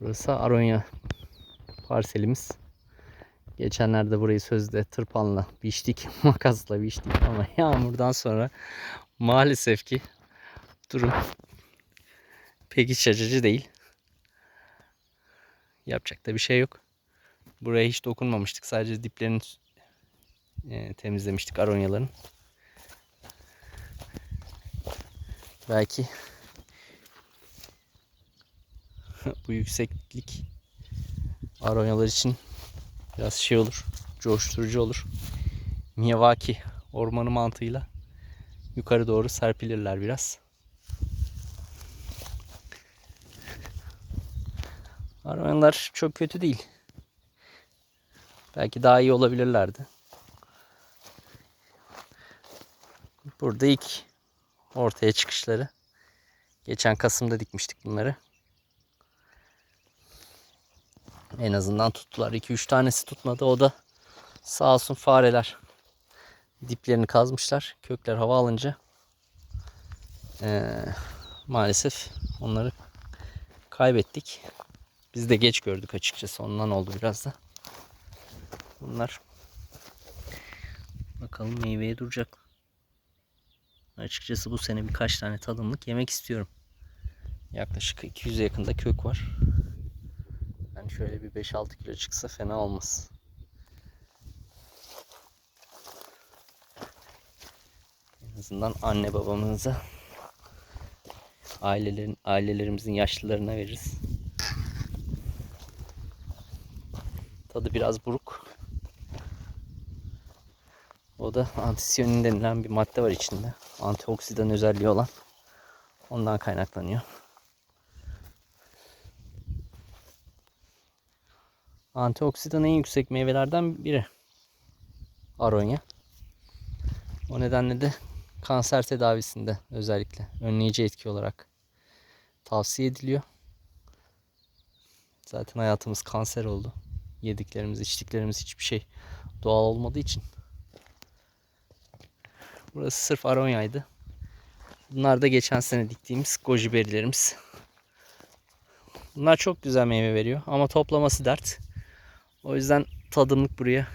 Burası Aronya parselimiz. Geçenlerde burayı sözde tırpanla biçtik, makasla biçtik ama yağmurdan sonra maalesef ki durum pek iç açıcı değil. Yapacak da bir şey yok. Buraya hiç dokunmamıştık. Sadece diplerini e, temizlemiştik aronyaların. Belki bu yükseklik aronyalar için biraz şey olur. Coşturucu olur. Miyavaki ormanı mantığıyla yukarı doğru serpilirler biraz. Aronyalar çok kötü değil. Belki daha iyi olabilirlerdi. Burada ilk ortaya çıkışları. Geçen Kasım'da dikmiştik bunları. En azından tuttular. 2-3 tanesi tutmadı. O da sağ olsun fareler diplerini kazmışlar. Kökler hava alınca eee, maalesef onları kaybettik. Biz de geç gördük açıkçası. Ondan oldu biraz da. Bunlar bakalım meyveye duracak. Açıkçası bu sene birkaç tane tadımlık yemek istiyorum. Yaklaşık 200'e yakında kök var. Şöyle bir 5-6 kilo çıksa fena olmaz. En azından anne babamıza ailelerin ailelerimizin yaşlılarına veririz. Tadı biraz buruk. O da antisiyonin denilen bir madde var içinde. Antioksidan özelliği olan. Ondan kaynaklanıyor. Antioksidan en yüksek meyvelerden biri. Aronya. O nedenle de kanser tedavisinde özellikle önleyici etki olarak tavsiye ediliyor. Zaten hayatımız kanser oldu. Yediklerimiz, içtiklerimiz hiçbir şey doğal olmadığı için. Burası sırf aronyaydı. Bunlar da geçen sene diktiğimiz goji berilerimiz. Bunlar çok güzel meyve veriyor ama toplaması dert. O yüzden tadımlık buraya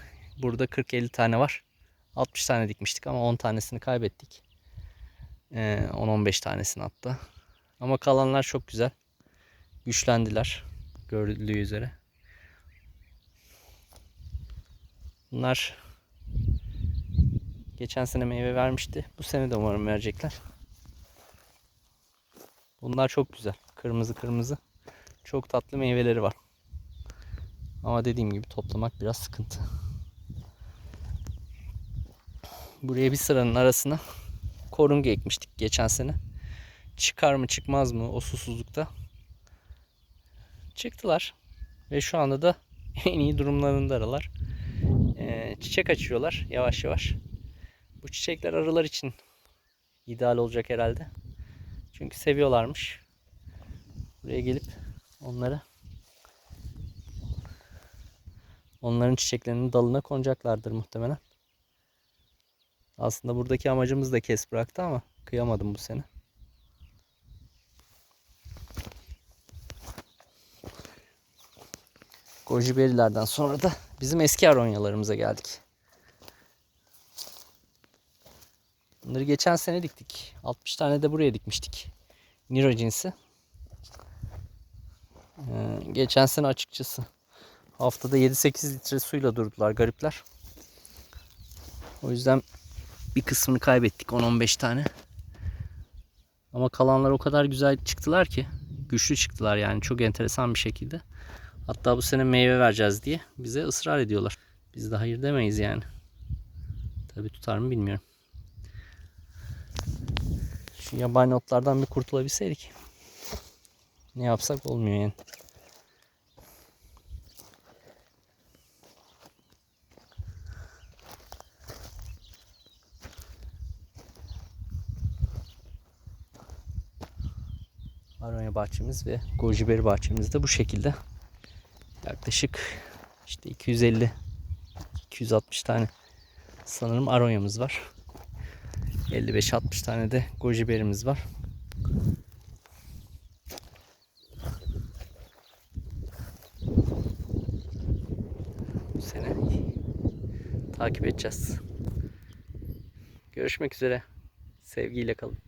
burada 40-50 tane var. 60 tane dikmiştik ama 10 tanesini kaybettik. Ee, 10-15 tanesini hatta. Ama kalanlar çok güzel. Güçlendiler. Görüldüğü üzere. Bunlar geçen sene meyve vermişti. Bu sene de umarım verecekler. Bunlar çok güzel. Kırmızı kırmızı. Çok tatlı meyveleri var. Ama dediğim gibi toplamak biraz sıkıntı. Buraya bir sıranın arasına korunga ekmiştik geçen sene. Çıkar mı çıkmaz mı o susuzlukta? Çıktılar. Ve şu anda da en iyi durumlarındalar. Ee, çiçek açıyorlar yavaş yavaş. Bu çiçekler arılar için ideal olacak herhalde. Çünkü seviyorlarmış. Buraya gelip onları onların çiçeklerinin dalına konacaklardır muhtemelen. Aslında buradaki amacımız da kes bıraktı ama kıyamadım bu sene. Goji berilerden sonra da bizim eski aronyalarımıza geldik. Bunları geçen sene diktik. 60 tane de buraya dikmiştik. Niro cinsi. Ee, geçen sene açıkçası haftada 7-8 litre suyla durdular garipler. O yüzden bir kısmını kaybettik 10-15 tane. Ama kalanlar o kadar güzel çıktılar ki güçlü çıktılar yani çok enteresan bir şekilde. Hatta bu sene meyve vereceğiz diye bize ısrar ediyorlar. Biz de hayır demeyiz yani. Tabi tutar mı bilmiyorum. Şu yabani otlardan bir kurtulabilseydik. Ne yapsak olmuyor yani. Maronya bahçemiz ve Gojiberi bahçemiz de bu şekilde. Yaklaşık işte 250 260 tane sanırım aronyamız var. 55-60 tane de gojiberimiz var. Bu sene takip edeceğiz. Görüşmek üzere. Sevgiyle kalın.